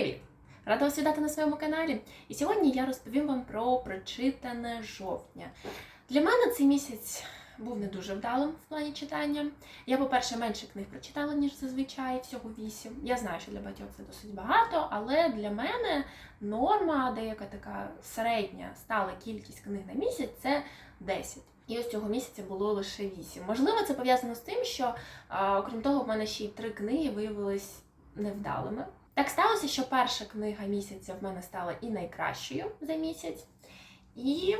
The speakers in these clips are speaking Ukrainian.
Привіт! Рада вас вітати на своєму каналі. І сьогодні я розповім вам про прочитане жовтня. Для мене цей місяць був не дуже вдалим в плані читання. Я, по-перше, менше книг прочитала, ніж зазвичай, всього вісім. Я знаю, що для багатьох це досить багато, але для мене норма, деяка така середня стала кількість книг на місяць це 10. І ось цього місяця було лише 8. Можливо, це пов'язано з тим, що, окрім того, в мене ще й три книги виявились невдалими. Так сталося, що перша книга місяця в мене стала і найкращою за місяць. І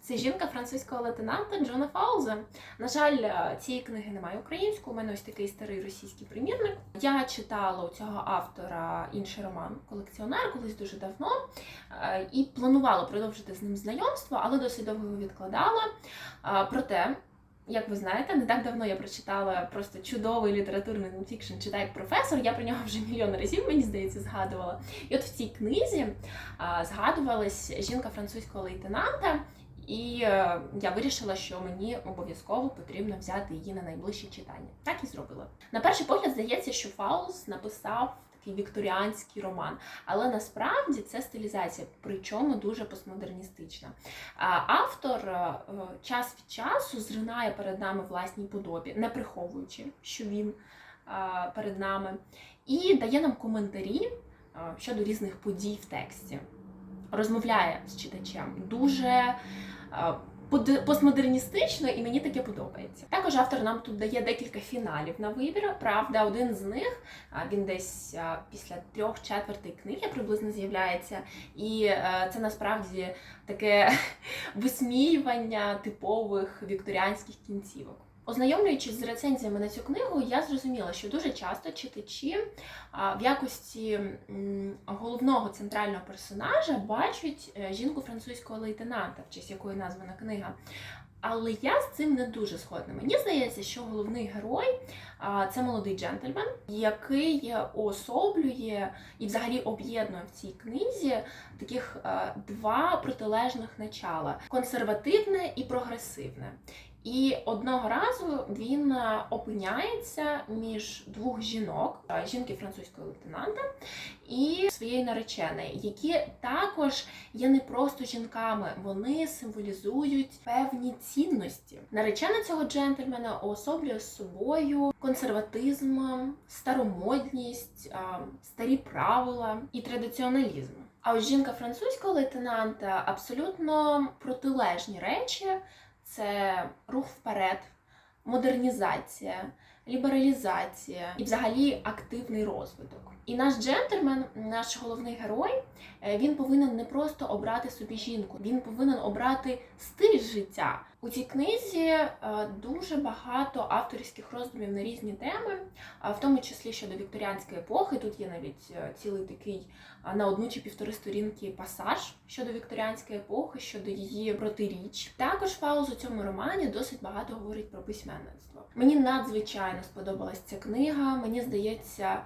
це жінка французького лейтенанта Джона Фауза. На жаль, е, цієї книги немає українською. У мене ось такий старий російський примірник. Я читала у цього автора інший роман Колекціонер колись дуже давно е, і планувала продовжити з ним знайомство, але досить довго його відкладала. Е, Проте. Як ви знаєте, не так давно я прочитала просто чудовий літературний нонфікшн «Читай професор. Я про нього вже мільйон разів, мені здається, згадувала. І от в цій книзі а, згадувалась жінка французького лейтенанта, і е, я вирішила, що мені обов'язково потрібно взяти її на найближче читання. Так і зробила. На перший погляд здається, що Фаус написав такий вікторіанський роман, але насправді це стилізація, причому дуже постмодерністична. Автор е, час від часу зринає перед нами власній подобі, не приховуючи, що він е, перед нами, і дає нам коментарі е, щодо різних подій в тексті. Розмовляє з читачем дуже постмодерністично, і мені таке подобається. Також автор нам тут дає декілька фіналів на вибір. Правда, один з них він десь після трьох четвертей книги приблизно з'являється, і е, це насправді таке висміювання типових вікторіанських кінцівок. Ознайомлюючись з рецензіями на цю книгу, я зрозуміла, що дуже часто читачі в якості головного центрального персонажа бачать е, жінку французького лейтенанта, в честь якої названа книга. Але я з цим не дуже згодна. Мені здається, що головний герой це молодий джентльмен, який уособлює і взагалі об'єднує в цій книзі таких два протилежних начала: консервативне і прогресивне. І одного разу він е, опиняється між двох жінок, е, жінки французького лейтенанта і своєї нареченої, які також є не просто жінками, вони символізують певні цінності. Наречена цього джентльмена уособлює собою консерватизм, старомодність, е, старі правила і традиціоналізм. А ось жінка французького лейтенанта абсолютно протилежні речі це рух вперед, модернізація, лібералізація і взагалі активний розвиток. І наш джентльмен, наш головний герой, е, він повинен не просто обрати собі жінку, він повинен обрати стиль життя. У цій книзі е, дуже багато авторських роздумів на різні теми, в тому числі щодо вікторіанської епохи. Тут є навіть е, цілий такий на одну чи півтори сторінки пасаж щодо вікторіанської епохи, щодо її протиріч. Також Фауз у цьому романі досить багато говорить про письменництво. Мені надзвичайно сподобалась ця книга. Мені здається.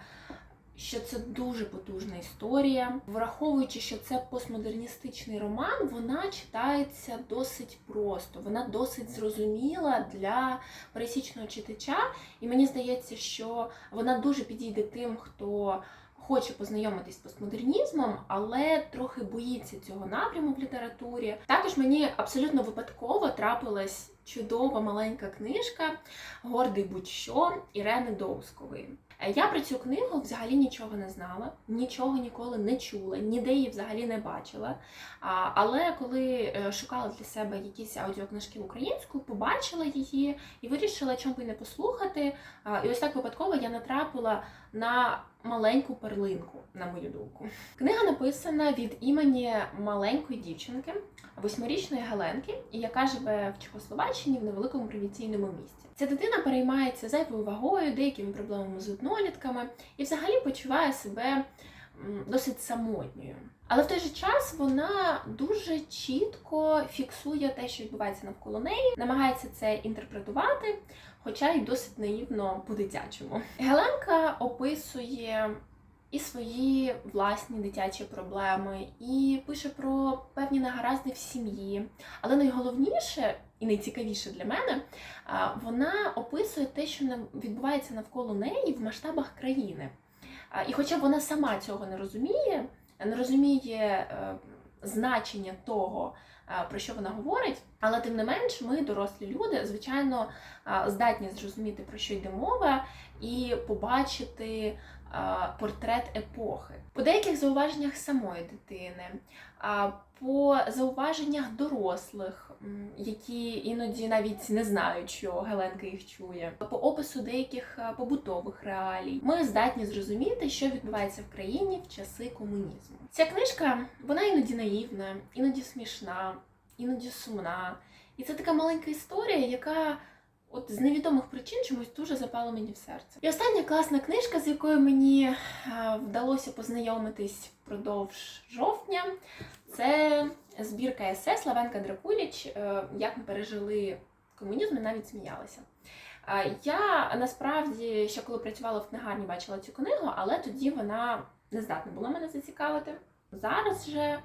Що це дуже потужна історія, враховуючи, що це постмодерністичний роман, вона читається досить просто, вона досить зрозуміла для пересічного читача, і мені здається, що вона дуже підійде тим, хто хоче познайомитись з постмодернізмом, але трохи боїться цього напряму в літературі. Також мені абсолютно випадково трапилась чудова маленька книжка Гордий будь-що Ірени Довскової. Е, Я про цю книгу взагалі нічого не знала, нічого ніколи не чула, ніде її взагалі не бачила. Але коли е, шукала для себе якісь аудіокнижки українською, побачила її і вирішила, чому би не послухати. І ось так випадково я натрапила на маленьку перлинку, на мою думку. Книга написана від імені маленької дівчинки, восьмирічної Галенки, яка живе в Чехословаччині в невеликому провінційному місті. Ця дитина переймається зайвою вагою, деякими проблемами з однолітками і взагалі почуває себе досить самотньою. Але в той же час вона дуже чітко фіксує те, що відбувається навколо неї, намагається це інтерпретувати, хоча й досить наївно по-дитячому. Геленка описує і свої власні дитячі проблеми, і пише про певні негаразди в сім'ї. Але найголовніше і найцікавіше для мене, вона описує те, що відбувається навколо неї в масштабах країни. І хоча вона сама цього не розуміє, не розуміє е, значення того, е, про що вона говорить, але тим не менш, ми, дорослі люди, звичайно, здатні зрозуміти, про що йде мова, і побачити портрет епохи. По деяких зауваженнях самої дитини, а по зауваженнях дорослих, які іноді навіть не знають, що Геленка їх чує, по опису деяких е, побутових реалій, ми здатні зрозуміти, що відбувається в країні в часи комунізму. Ця книжка вона іноді наївна, іноді смішна, іноді сумна. І це така маленька історія, яка от з невідомих причин чомусь дуже запала мені в серце. І остання класна книжка, з якою мені е, вдалося познайомитись впродовж жовтня, це збірка есе Славенка Дракуліч, е, як ми пережили комунізм і навіть сміялися. Е, Я насправді ще коли працювала в книгарні, бачила цю книгу, але тоді вона не здатна була мене зацікавити. Зараз же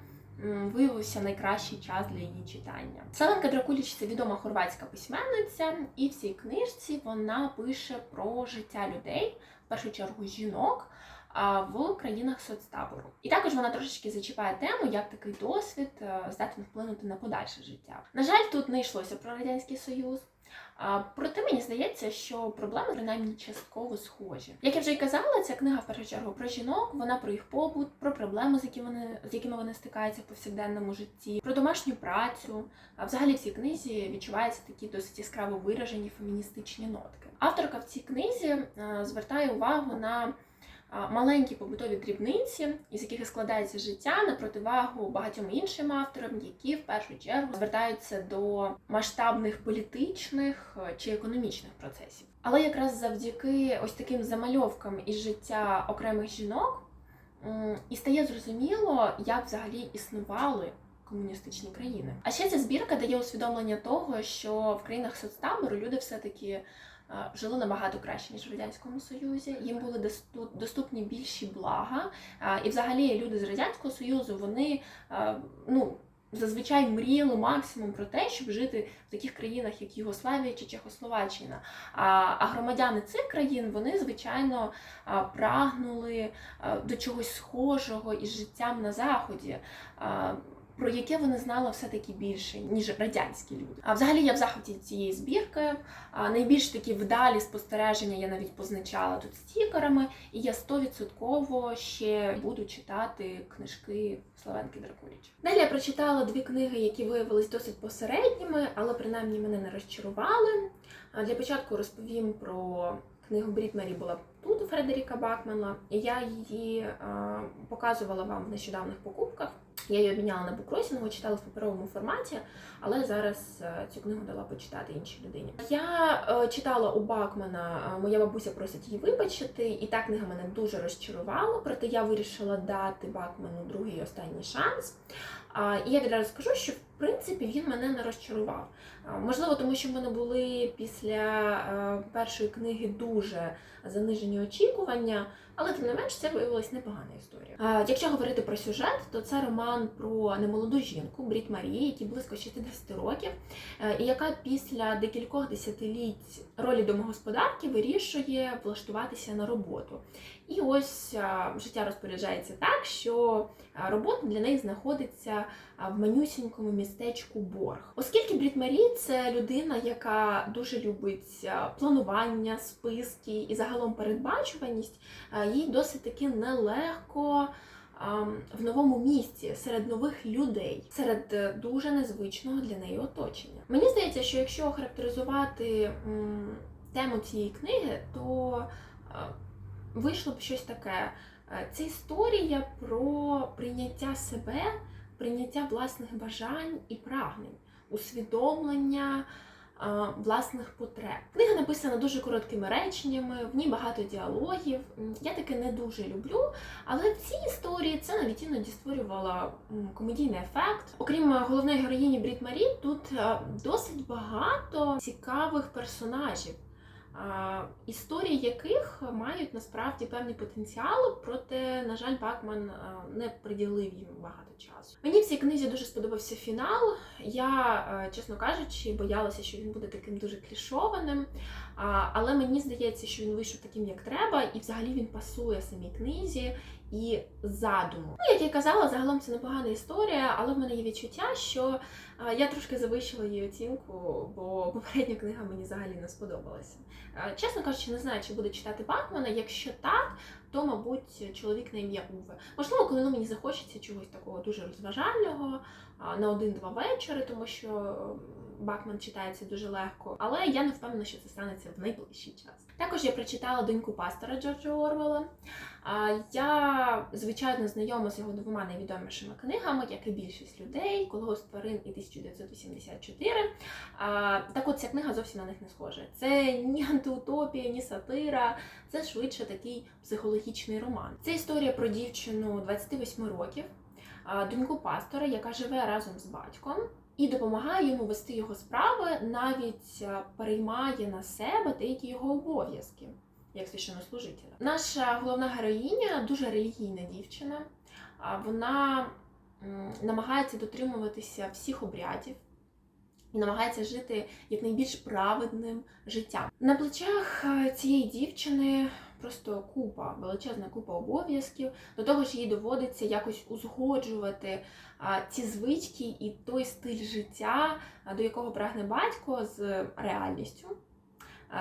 виявився найкращий час для її читання. Славенка Дракуліч це відома хорватська письменниця, і в цій книжці вона пише про життя людей, в першу чергу жінок. В країнах соцтабору. І також вона трошечки зачіпає тему, як такий досвід е, здатен вплинути на подальше життя. На жаль, тут не йшлося про Радянський Союз. Проте мені здається, що проблеми принаймні частково схожі. Як я вже й казала, ця книга в першу чергу про жінок, вона про їх побут, про проблеми, з якими вони з якими вони стикаються в повсякденному житті, про домашню працю. А взагалі в цій книзі відчуваються такі досить яскраво виражені феміністичні нотки. Авторка в цій книзі е, звертає увагу на маленькі побутові дрібниці, із яких і складається життя на противагу багатьом іншим авторам, які в першу чергу звертаються до масштабних політичних е, чи економічних процесів. Але якраз завдяки ось таким замальовкам із життя окремих жінок і стає зрозуміло, як взагалі існували комуністичні країни. А ще ця збірка дає усвідомлення того, що в країнах соцтабору люди все-таки е, жили набагато краще ніж в радянському союзі. Їм були доступні більші блага. Е, І взагалі люди з радянського союзу вони е, ну. Зазвичай мріяли максимум про те, щоб жити в таких країнах, як Югославія чи Чехословаччина. А, громадяни цих країн вони звичайно прагнули до чогось схожого із життям на заході. Про яке вони знали все-таки більше, ніж радянські люди. А взагалі я в захваті цієї збірки. А найбільш такі вдалі спостереження я навіть позначала тут стікерами, і я стовідсотково ще буду читати книжки Славенки Дракуліч. Далі я прочитала дві книги, які виявились досить посередніми, але принаймні мене не розчарували. Для початку розповім про книгу Брід Мері була тут у Фредеріка Бакмана, і я її а, показувала вам в нещодавних покупках. Я її обміняла на букросінгу, читала в паперовому форматі, але зараз е, цю книгу дала почитати іншій людині. Я е, читала у Бакмана, е, моя бабуся просить її вибачити, і та книга мене дуже розчарувала. Проте я вирішила дати Бакману другий останній шанс. І я відразу скажу, що принципі він мене не розчарував. Можливо, тому що в мене були після е, першої книги дуже занижені очікування, але тим не менш це виявилась непогана історія. Якщо говорити про сюжет, то це роман про немолоду жінку Брід Марії, якій близько 60 років, е, і яка після декількох десятиліть ролі домогосподарки вирішує влаштуватися на роботу. І ось життя розпоряджається так, що робота для неї знаходиться в манюсінькому містечку Борг. Оскільки Брід Марі це людина, яка дуже любить планування, списки і загалом передбачуваність, їй досить таки нелегко. В новому місці серед нових людей, серед е, дуже незвичного для неї оточення. Мені здається, що якщо охарактеризувати тему цієї книги, то вийшло б щось таке. Е, Це історія про прийняття себе, прийняття власних бажань і прагнень, усвідомлення е, власних потреб. Книга написана дуже короткими реченнями, в ній багато діалогів. Я таке не дуже люблю, але в цій історії це навіть іноді створювало комедійний ефект. Окрім е, головної героїні Брід Марі, тут досить багато цікавих персонажів. Історії яких мають насправді певний потенціал, проте, на жаль, Бакман не приділив їм багато часу. Мені в цій книзі дуже сподобався фінал. Я, е, чесно кажучи, боялася, що він буде таким дуже клішованим. Але мені здається, що він вийшов таким, як треба, і взагалі він пасує самій книзі і задуму. Ну, як я казала, загалом це непогана історія, але в мене є відчуття, що а, я трошки завищила її оцінку, бо попередня книга мені взагалі не сподобалася. А, Чесно кажучи, не знаю, чи буду читати Бакмана. Якщо так, то, мабуть, чоловік на ім'я Уве. Можливо, коли ну, мені захочеться чогось такого дуже розважального а, на один-два вечори, тому що м, Бакман читається дуже легко. Але я не впевнена, що це станеться в найближчий час. Також я прочитала доньку пастора Джорджа Орвела. Я, звичайно, знайома з його двома найвідомішими книгами, як і більшість людей, Колгосп тварин і 1984. Так от ця книга зовсім на них не схожа. Це ні антиутопія, ні сатира, це швидше такий психологічний роман. Це історія про дівчину 28 років, доньку пастора, яка живе разом з батьком. І допомагає йому вести його справи, навіть переймає на себе деякі його обов'язки як священнослужителя. Наша головна героїня дуже релігійна дівчина. Вона намагається дотримуватися всіх обрядів і намагається жити якнайбільш праведним життям. На плечах е, цієї дівчини просто купа, величезна купа обов'язків. До того ж, їй доводиться якось узгоджувати ці звички і той стиль життя, до якого прагне батько з реальністю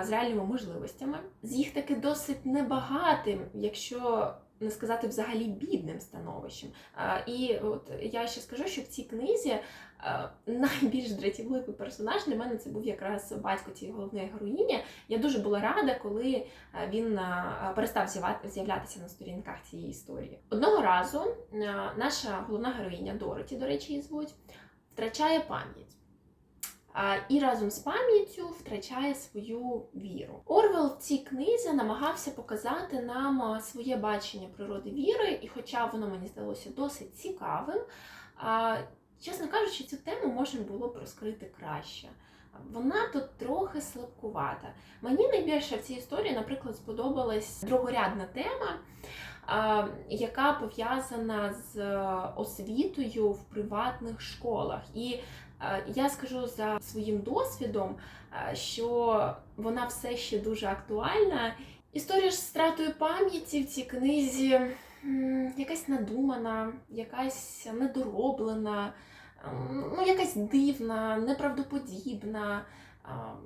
з реальними можливостями, з їх таки досить небагатим, якщо не сказати взагалі бідним становищем. І от я ще скажу, що в цій книзі найбільш дратівливий персонаж для мене це був якраз батько цієї головної героїні. Я дуже була рада, коли він перестав з'ява- з'являтися на сторінках цієї історії. Одного разу наша головна героїня Дороті, до речі, її звуть, втрачає пам'ять. І разом з пам'яттю втрачає свою віру. Орвел в цій книзі намагався показати нам своє бачення природи віри, і хоча воно мені здалося досить цікавим, чесно кажучи, цю тему можна було б розкрити краще. Вона тут трохи слабкувата. Мені найбільше в цій історії, наприклад, сподобалась другорядна тема, яка пов'язана з е, освітою в приватних школах. І Я скажу за своїм досвідом, е, що вона все ще дуже актуальна. Історія ж з стратою пам'яті в цій книзі якась надумана, якась недороблена, ем, ну, якась дивна, неправдоподібна. ем,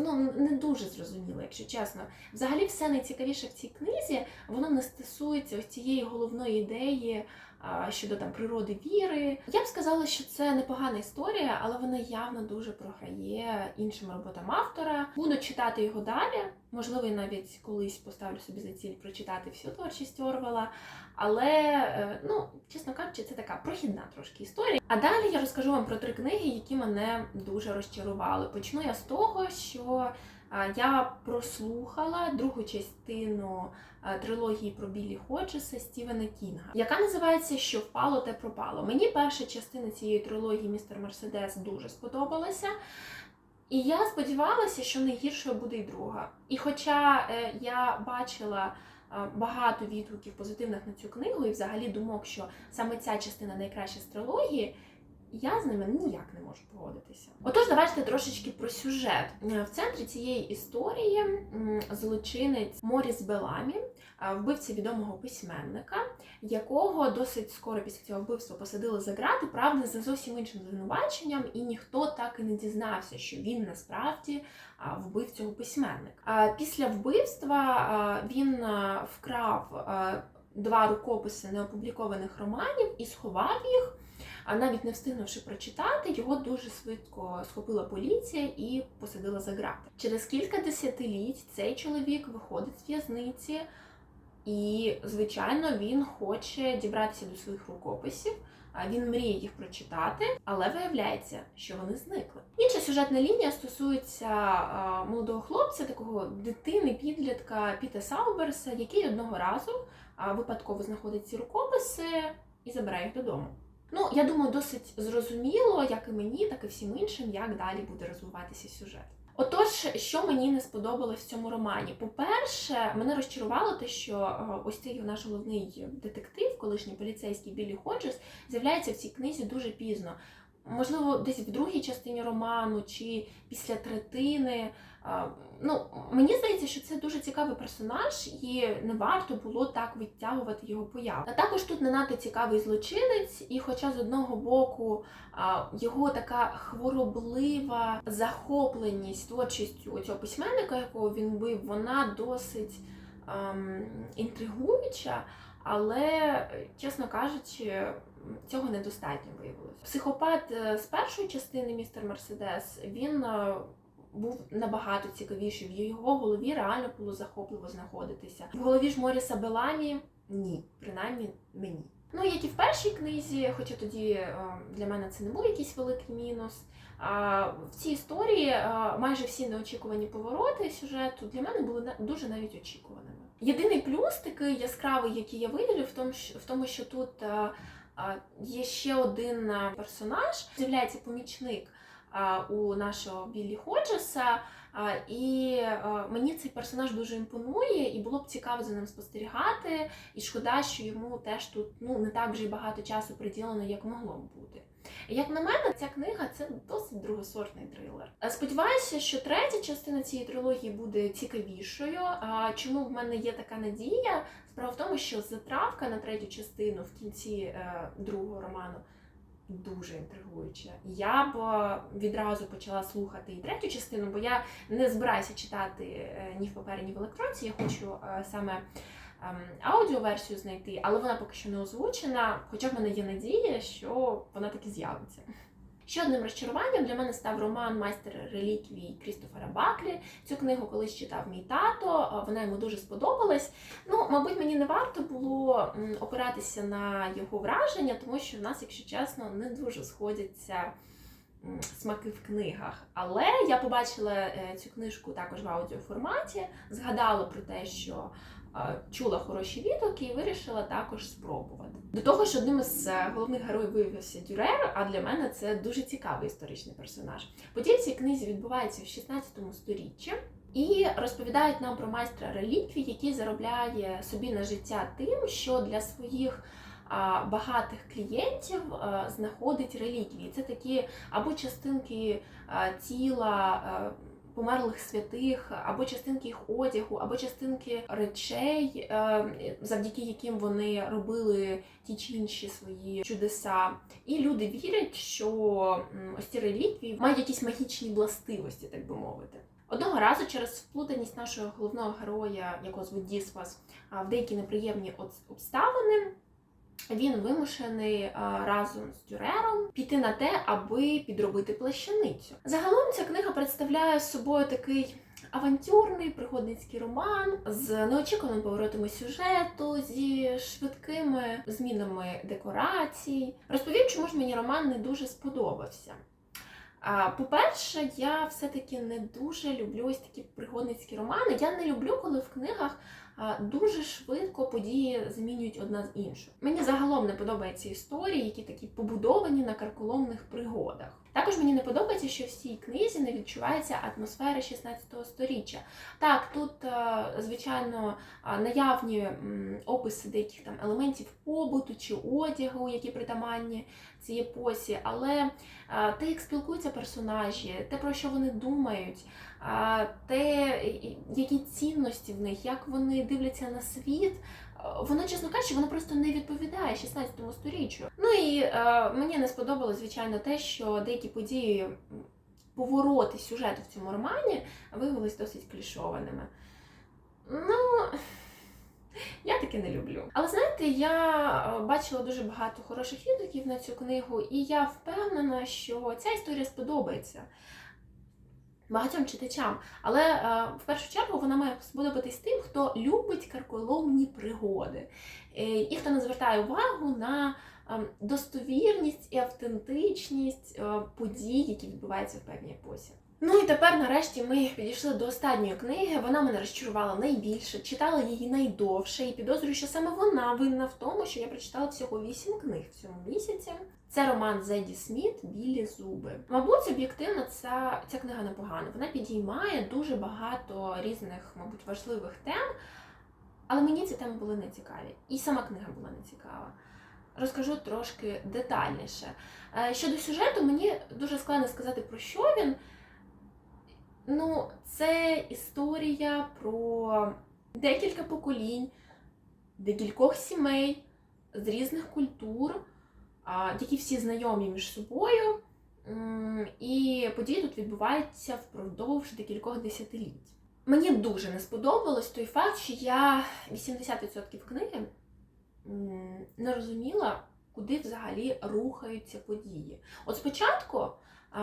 Ну, не дуже зрозуміло, якщо чесно. Взагалі, все найцікавіше в цій книзі, воно не стосується цієї головної ідеї щодо там природи віри. Я б сказала, що це непогана історія, але вона явно дуже програє іншим роботам автора. Буду читати його далі. Можливо, я навіть колись поставлю собі за ціль прочитати всю творчість Орвела. Але, е, ну, чесно кажучи, це така прохідна трошки історія. А далі я розкажу вам про три книги, які мене дуже розчарували. Почну я з того, що я прослухала другу частину трилогії про Білі Ходжеса Стівена Кінга, яка називається Що впало, те пропало. Мені перша частина цієї трилогії Містер Мерседес дуже сподобалася. І я сподівалася, що не гіршою буде і друга. І хоча е, я бачила багато відгуків позитивних на цю книгу, і взагалі думок, що саме ця частина найкраща з трилогії, я з ними ніяк не можу погодитися. Отож, давайте трошечки про сюжет. Е, В центрі цієї історії злочинець Моріс Беламі, е, вбивця відомого письменника, якого досить скоро після цього вбивства посадили за грати, правда, за зовсім іншим звинуваченням, і ніхто так і не дізнався, що він насправді вбив цього письменника. Після вбивства він вкрав два рукописи неопублікованих романів і сховав їх. А навіть не встигнувши прочитати, його дуже швидко схопила поліція і посадила за грати. Через кілька десятиліть цей чоловік виходить з в'язниці, і, звичайно, він хоче дібратися до своїх рукописів. Він мріє їх прочитати, але виявляється, що вони зникли. Інша сюжетна лінія стосується молодого хлопця, такого дитини, підлітка Піта Сауберса, який одного разу випадково знаходить ці рукописи і забирає їх додому. Ну, я думаю, досить зрозуміло, як і мені, так і всім іншим, як далі буде розвиватися сюжет. Отож, що мені не сподобалось в цьому романі? По-перше, мене розчарувало те, що е, ось цей наш головний детектив, колишній поліцейський Біллі Ходжес, з'являється в цій книзі дуже пізно. Можливо, десь в другій частині роману чи після третини. Ну, мені здається, що це дуже цікавий персонаж, і не варто було так відтягувати його появу. А також тут не надто цікавий злочинець, і хоча з одного боку його така хвороблива захопленість творчістю цього письменника, якого він бив, вона досить ем, інтригуюча, але, чесно кажучи, цього недостатньо виявилося. Психопат е, з першої частини містер Мерседес він е, був набагато цікавіший. В його голові реально було захопливо знаходитися. В голові ж Моріса Беламі ні, принаймні мені. Ну, як і в першій книзі, хоча тоді е, для мене це не був якийсь великий мінус. А в цій історії майже всі неочікувані повороти сюжету для мене були дуже навіть очікуваними. Єдиний плюс такий яскравий, який я виділю, в тому, що, тут є ще один е, персонаж, з'являється помічник е, у нашого Біллі Ходжеса. І е, мені цей персонаж дуже імпонує, і було б цікаво за ним спостерігати. І шкода, що йому теж тут ну не так вже багато часу приділено, як могло б бути. Як на мене, ця книга це досить другосортний трилер. Е, Сподіваюся, що третя частина цієї трилогії буде цікавішою. Чому в мене є така надія? Справа в тому, що затравка на третю частину в кінці е, другого роману дуже інтригуюча. Я б е, відразу почала слухати і третю частину, бо я не збираюся читати ні в папері, ні в електронці. Я хочу саме аудіоверсію знайти, але вона поки що не озвучена. Хоча в мене є надія, що вона таки з'явиться. Ще одним розчаруванням для мене став роман Майстер реліквій Крістофера Баклі. Цю книгу колись читав мій тато, е, вона йому дуже сподобалась. Ну, мабуть, мені не варто було опиратися на його враження, тому що в нас, якщо чесно, не дуже сходяться смаки в книгах. Але я побачила е, цю книжку також в аудіоформаті, згадала про те, що чула хороші відгуки і вирішила також спробувати. До того ж, одним із е, головних героїв виявився Дюрер, а для мене це дуже цікавий історичний персонаж. Події цій книзі відбуваються в 16 сторіччі. І розповідають нам про майстра реліквій, який заробляє собі на життя тим, що для своїх багатих клієнтів знаходить реліквії. Це такі або частинки тіла. Померлих святих, або частинки їх одягу, або частинки речей, е, завдяки яким вони робили ті чи інші свої чудеса. І люди вірять, що ось ці реліквії мають якісь магічні властивості, так би мовити. Одного разу через вплутаність нашого головного героя, якого звуть Дісвас, в деякі неприємні обставини. Він вимушений разом з Дюрером піти на те, аби підробити плащаницю. Загалом ця книга представляє собою такий авантюрний пригодницький роман з неочікуваними поворотами сюжету, зі швидкими змінами декорацій. Розповім, чому ж мені роман не дуже сподобався. По-перше, я все-таки не дуже люблю ось такі пригодницькі романи. Я не люблю, коли в книгах дуже швидко події змінюють одна з іншою. Мені загалом не подобаються історії, які такі побудовані на карколомних пригодах. Також мені не подобається, що в цій книзі не відчувається атмосфера 16 сторіччя. Так, тут, е, звичайно, наявні описи деяких там елементів побуту чи одягу, які притаманні цій епосі, але те, як спілкуються персонажі, те, про що вони думають, те, які цінності в них, як вони дивляться на світ. а, Воно, чесно кажучи, воно просто не відповідає 16 сторіччю. Ну і е, мені не сподобалось, звичайно, те, що деякі події, повороти сюжету в цьому романі виявились досить клішованими. Ну, я таке не люблю. Але знаєте, я е, бачила дуже багато хороших відгуків на цю книгу, і я впевнена, що ця історія сподобається багатьом читачам. Але е, в першу чергу вона має сподобатись тим, хто любить карколомні пригоди, е, і хто не звертає увагу на е, достовірність і автентичність е, подій, які відбуваються в певній епосі. Ну і тепер, нарешті, ми підійшли до останньої книги. Вона мене розчарувала найбільше, читала її найдовше і підозрюю, що саме вона винна в тому, що я прочитала всього вісім книг в цьому місяці. Це роман Зеді Сміт Білі зуби. Мабуть, об'єктивно, ця, ця книга непогана. Вона підіймає дуже багато різних, мабуть, важливих тем, але мені ці теми були не цікаві. І сама книга була не цікава. Розкажу трошки детальніше. Е, Щодо сюжету, мені дуже складно сказати, про що він. Ну, це історія про декілька поколінь, декількох сімей з різних культур, які всі знайомі між собою. І події тут відбуваються впродовж декількох десятиліть. Мені дуже не сподобалось той факт, що я 80% книги не розуміла, куди взагалі рухаються події. От спочатку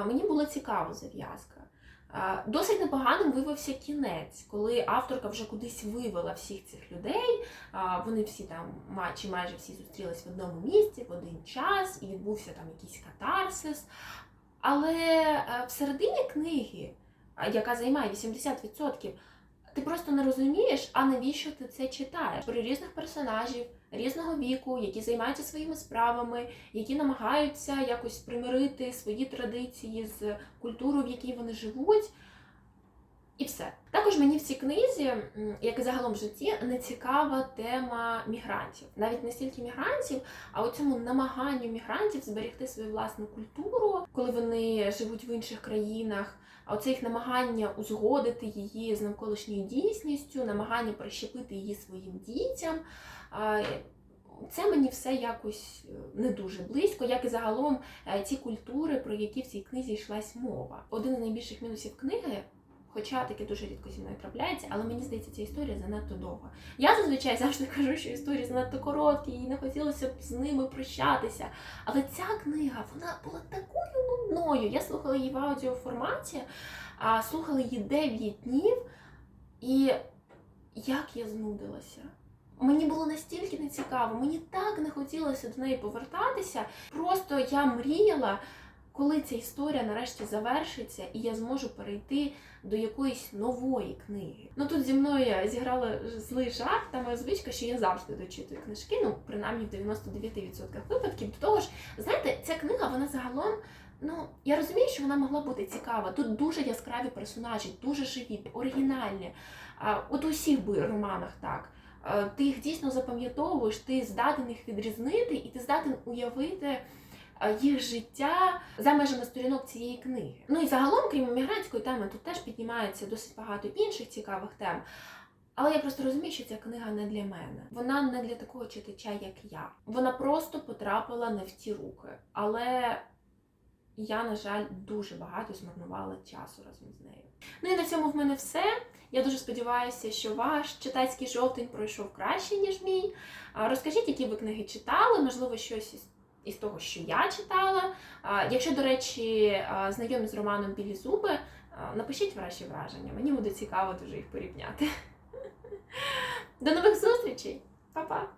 мені було цікаво зав'язка. А, Досить непоганим виявився кінець, коли авторка вже кудись вивела всіх цих людей. Вони всі там, чи майже всі зустрілись в одному місці в один час, і відбувся там якийсь катарсис. Але е, всередині книги, яка займає 80%, ти просто не розумієш, а навіщо ти це читаєш. Про різних персонажів різного віку, які займаються своїми справами, які намагаються якось примирити свої традиції з культурою, в якій вони живуть. І все. Також мені в цій книзі, як і загалом в житті, не цікава тема мігрантів. Навіть не стільки мігрантів, а у цьому намаганню мігрантів зберегти свою власну культуру, коли вони живуть в інших країнах. А оце їх намагання узгодити її з навколишньою дійсністю, намагання прищепити її своїм дітям. Це мені все якось е, не дуже близько, як і загалом е, ті культури, про які в цій книзі йшлась мова. Один з найбільших мінусів книги. Хоча таке дуже рідко зі мною трапляється, але мені здається, ця історія занадто довга. Я зазвичай завжди кажу, що історії занадто короткі, і не хотілося б з ними прощатися. Але ця книга вона була такою нудною. Я слухала її в аудіоформаті, а слухала її 9 днів, і як я знудилася. Мені було настільки нецікаво, мені так не хотілося до неї повертатися. Просто я мріяла, коли ця історія нарешті завершиться, і я зможу перейти до якоїсь нової книги. Ну тут зі мною зіграла злий жарт, та моя звичка, що я завжди дочитую книжки, ну принаймні в 99% випадків. До того ж, знаєте, ця книга, вона загалом. Ну, я розумію, що вона могла бути цікава. Тут дуже яскраві персонажі, дуже живі, оригінальні. От у всіх би романах так. Е, Ти їх дійсно запам'ятовуєш, ти здатен їх відрізнити, і ти здатен уявити е, їх життя за межами сторінок цієї книги. Ну і загалом, крім мігрантської теми, тут теж піднімається досить багато інших цікавих тем. Але я просто розумію, що ця книга не для мене. Вона не для такого читача, як я. Вона просто потрапила не в ті руки. Але я, на жаль, дуже багато змарнувала часу разом з нею. Ну і на цьому в мене все. Я дуже сподіваюся, що ваш читацький жовтень пройшов краще, ніж мій. Розкажіть, які ви книги читали, можливо, щось із, із того, що я читала. Якщо, до речі, знайомі з романом Білі зуби, напишіть ваші враження. Мені буде цікаво дуже їх порівняти. До нових зустрічей! Па-па!